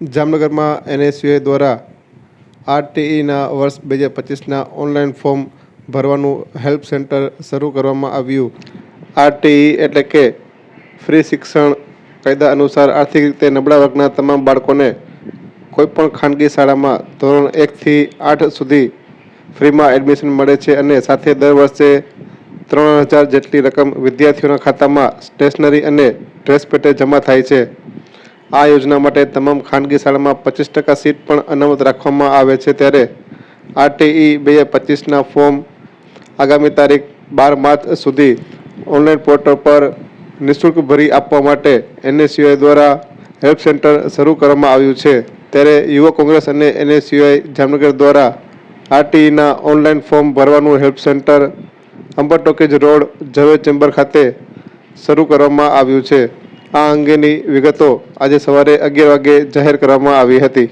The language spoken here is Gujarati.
જામનગરમાં એનએસયુએ દ્વારા આરટીઈના વર્ષ બે હજાર પચીસના ઓનલાઈન ફોર્મ ભરવાનું હેલ્પ સેન્ટર શરૂ કરવામાં આવ્યું. આરટીઈ એટલે કે ફ્રી શિક્ષણ કાયદા અનુસાર આર્થિક રીતે નબળા વર્ગના તમામ બાળકોને કોઈપણ ખાનગી શાળામાં ધોરણ એકથી આઠ સુધી ફ્રીમાં એડમિશન મળે છે અને સાથે દર વર્ષે ત્રણ હજાર જેટલી રકમ વિદ્યાર્થીઓના ખાતામાં સ્ટેશનરી અને ડ્રેસ પેટે જમા થાય છે. આ યોજના માટે તમામ ખાનગી શાળામાં પચીસ ટકા સીટ પણ અનામત રાખવામાં આવે છે ત્યારે આરટીઈ બે હજાર પચીસના ફોર્મ આગામી તારીખ બાર માર્ચ સુધી ઓનલાઈન પોર્ટલ પર નિઃશુલ્ક ભરી આપવા માટે એનએસયુઆઈ દ્વારા હેલ્પ સેન્ટર શરૂ કરવામાં આવ્યું છે. ત્યારે યુવા કોંગ્રેસ અને એનએસયુઆઈ જામનગર દ્વારા આરટીઈના ઓનલાઈન ફોર્મ ભરવાનું help centre Amber talkies road, Zaver chamber ખાતે શરૂ કરવામાં આવ્યું છે. આ અંગેની વિગતો આજે સવારે અગિયાર વાગે જાહેર કરવામાં આવી હતી.